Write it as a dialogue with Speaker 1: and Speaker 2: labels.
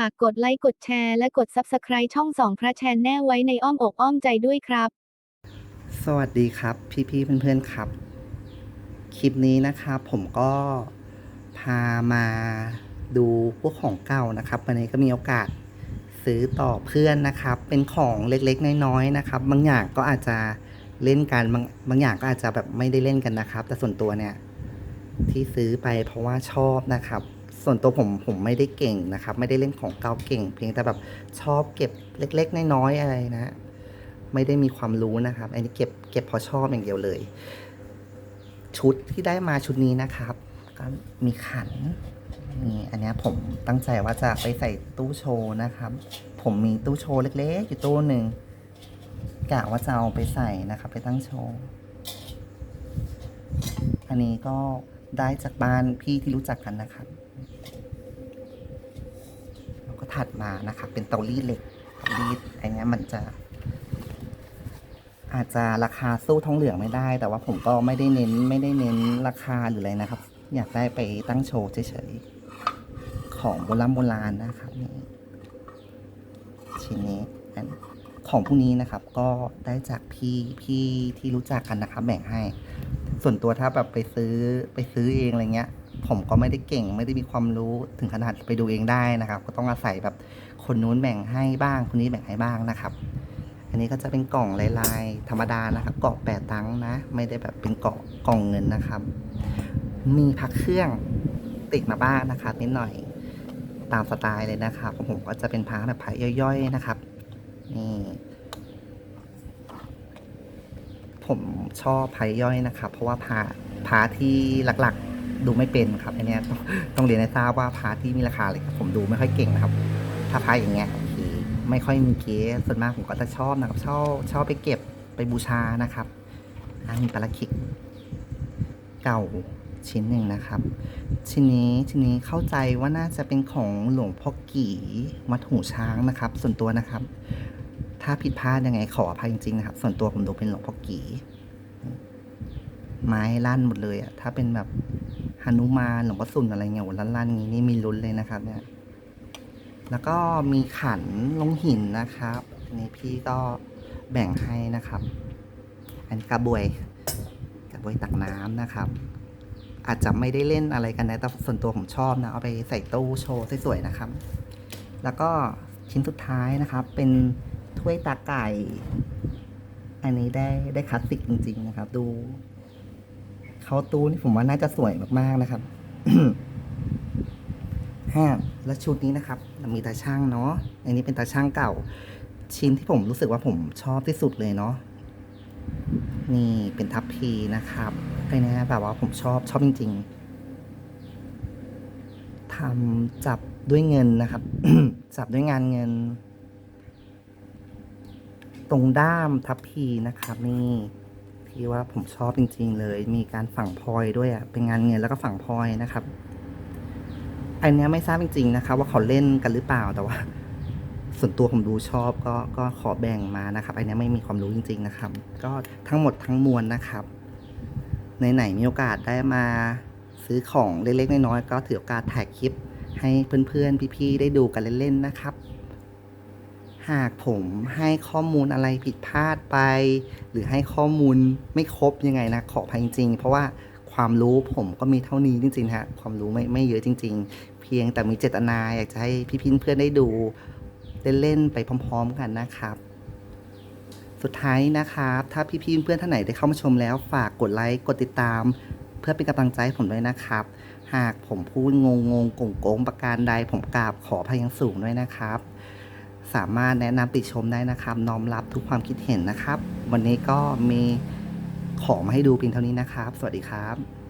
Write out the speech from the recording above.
Speaker 1: ฝากกดไลค์กดแชร์และกด Subscribe ช่องสองพระแชนแน่ไว้ในอ้อมอกอ้อมใจด้วยครับ
Speaker 2: สวัสดีครับพี่ๆเพื่อนๆครับ คลิปนี้นะครับผมก็พามาดูพวกของเก่านะครับวันนี้ก็มีโอกาสซื้อต่อเพื่อนนะครับ เป็นของเล็กๆ น้อยๆนะครับ บางอย่างก็อาจจะเล่นกันบางบางอย่างก็อาจจะแบบไม่ได้เล่นกันนะครับ แต่ส่วนตัวเนี่ยที่ซื้อไปเพราะว่าชอบนะครับ ส่วนตัวผมผมไม่ได้เก่งนะครับ ไม่ได้เล่นของเก่าเก่ง เพียงแต่แบบชอบเก็บเล็ก ๆ น้อยๆอะไรนะ ไม่ได้มีความรู้นะครับ อันนี้เก็บเก็บพอชอบอย่างเดียวเลย ชุดที่ได้มาชุดนี้นะครับก็มีขันนี่อันนี้ผมตั้งใจว่าจะไปใส่ตู้โชว์นะครับ ผมมีตู้โชว์เล็กๆ อยู่ตู้หนึ่งกะว่าจะเอาไปใส่นะครับ ไปตั้งโชว์อันนี้ก็ได้จากบ้านพี่ที่รู้จักกันนะครับ ถัดมานะครับเป็นเตารีดเหล็กเตารีดอันนี้มันจะ อาจจะราคาสู้ทองเหลืองไม่ได้ แต่ว่าผมก็ไม่ได้เน้นไม่ได้เน้นราคาหรืออะไรนะครับ อยากได้ไปตั้งโชว์เฉยๆของโบราณโบราณนะครับนี่ชิ้นนี้อันของพวกนี้นะครับก็ได้จากพี่พี่ที่รู้จักกันนะครับแบ่งให้ ส่วนตัวถ้าแบบไปซื้อไปซื้อเองอะไรเงี้ย ผมก็ไม่ได้เก่ง ไม่ได้มีความรู้ถึงขนาดไปดูเองได้นะครับ ก็ต้องอาศัยแบบคนนู้นแบ่งให้บ้าง คนนี้แบ่งให้บ้างนะครับ อันนี้ก็จะเป็นกล่องลายๆ ธรรมดานะครับกล่องแปดตังค์นะ ไม่ได้แบบเป็นกล่องกล่องเงินนะครับ มีพักเครื่องติดมาบ้างนะครับนิดหน่อยตามสไตล์เลยนะครับของผมก็จะเป็นพาแบบพายย่อยๆนะครับนี่ผมชอบพายย่อยนะครับ เพราะว่าพาพาที่หลักๆ ดูไม่เป็นครับอันเนี้ยต้องต้องเรียนให้ทราบว่าพาที่มีราคาเลยครับผมดูไม่ค่อยเก่งนะครับ ถ้าพาอย่างเงี้ยโอไม่ค่อยมีเกสส่วนมากผมก็จะชอบนะครับชอบชอบไปเก็บไปบูชานะครับอันมีปลาคิกเก่าชิ้นหนึ่งนะครับ ชิ้นนี้ชิ้นนี้เข้าใจว่าน่าจะเป็นของหลวงพ่อกี่วัดหูช้างนะครับ ส่วนตัวนะครับ ถ้าผิดพลาดยังไงขออภัยจริงๆนะครับ ส่วนตัวผมดูเป็นหลวงพ่อกี่ไม้ลั่นหมดเลยอะถ้าเป็นแบบ หนุมานหลวงพ่อสุนอะไรเงี้ยลั่นๆอย่างนี้นี่มีลุ้นเลยนะครับ เนี่ย แล้วก็มีขันลงหินนะครับนนี้พี่ก็แบ่งให้นะครับ อันกระบวยกระบวยตักน้ำนะครับ อาจจะไม่ได้เล่นอะไรกันนะแต่ส่วนตัวผมชอบนะเอาไปใส่ตู้โชว์สวยๆนะครับ แล้วก็ชิ้นสุดท้ายนะครับ เป็นถ้วยตาไก่ อันนี้ได้ได้คลาสสิกจริง ๆ นะครับ ดู เขาตู้นี่ผมว่าน่าจะสวยมากๆนะครับห้าและชุดนี้นะครับ มีตาช่างเนาะอันนี้เป็นตาช่างเก่า ชิ้นที่ผมรู้สึกว่าผมชอบที่สุดเลยเนาะนี่เป็นทัพพีนะครับไอ้นี่แบบว่าผมชอบชอบจริง ๆทำจับด้วยเงินนะครับ จับด้วยงานเงิน ตรงด้ามทัพพีนะครับ นี่ ที่ว่าผมชอบจริง ๆ เลย มีการฝังพลอยด้วยอะ่ะเป็นงานเงินแล้วก็ฝังพลอยนะครับ อันเนี้ยไม่ทราบจริงๆนะครับว่าเขาเล่นกันหรือเปล่าแต่ว่า ส่วนตัวผมดูชอบก็ก็ขอแบ่งมานะครับอันเนี้ยไม่มีความรู้จริง ๆนะครับ ก็ทั้งหมดทั้งมวลนะครับไหนๆมีโอกาสได้มาซื้อของเล็กๆน้อยๆก็ถือโอกาสถ่ายคลิปให้เพื่อนๆ พี่ๆ ได้ดูกันเล่นๆ นะครับ หากผมให้ข้อมูลอะไรผิดพลาดไป หรือให้ข้อมูลไม่ครบยังไงนะขออภัยจริง ๆ เพราะว่าความรู้ผมก็มีเท่านี้จริงๆฮะความรู้ไม่ไม่เยอะจริง ๆ เพียงแต่มีเจตนาอยากจะให้พี่ๆเพื่อนได้ดูเล่นๆไปพร้อม ๆ กันนะครับ สุดท้ายนะครับ ถ้าพี่ๆเพื่อนท่านไหนได้เข้ามาชมแล้วฝากกดไลค์กดติดตาม เพื่อเป็นกำลังใจให้ผมด้วยนะครับ หากผมพูดงงงๆโกงๆประการใดผมกราบขอพยังสูงด้วยนะครับ สามารถแนะนำติชมได้นะครับน้อมรับทุกความคิดเห็นนะครับ วันนี้ก็มีของมาให้ดูเพียงเท่านี้นะครับ สวัสดีครับ